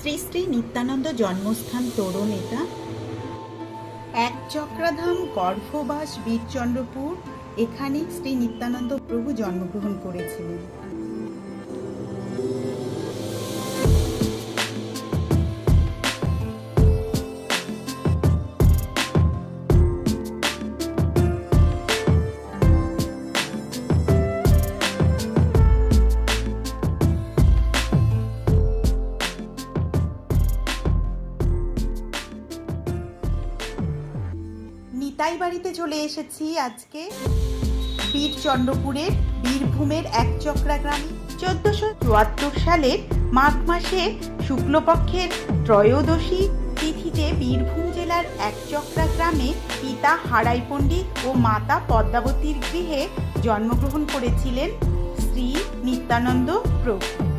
শ্রী শ্রী নিত্যানন্দ জন্মস্থান তরুণ এক চক্রাধাম গর্ভবাস বীরচন্দ্রপুর এখানে শ্রী নিত্যানন্দ প্রভু জন্মগ্রহণ করেছিলেন। নিতাই বাড়িতে চলে এসেছি আজকে। বীরচন্দ্রপুরের বীরভূমের একচক্রা গ্রামে চোদ্দশো চুয়াত্তর সালের মাঘ মাসে শুক্লপক্ষের ত্রয়োদশী তিথিতে বীরভূম জেলার একচক্রা গ্রামে পিতা হারাই পণ্ডিত ও মাতা পদ্মাবতীর গৃহে জন্মগ্রহণ করেছিলেন শ্রী নিত্যানন্দ প্রভু।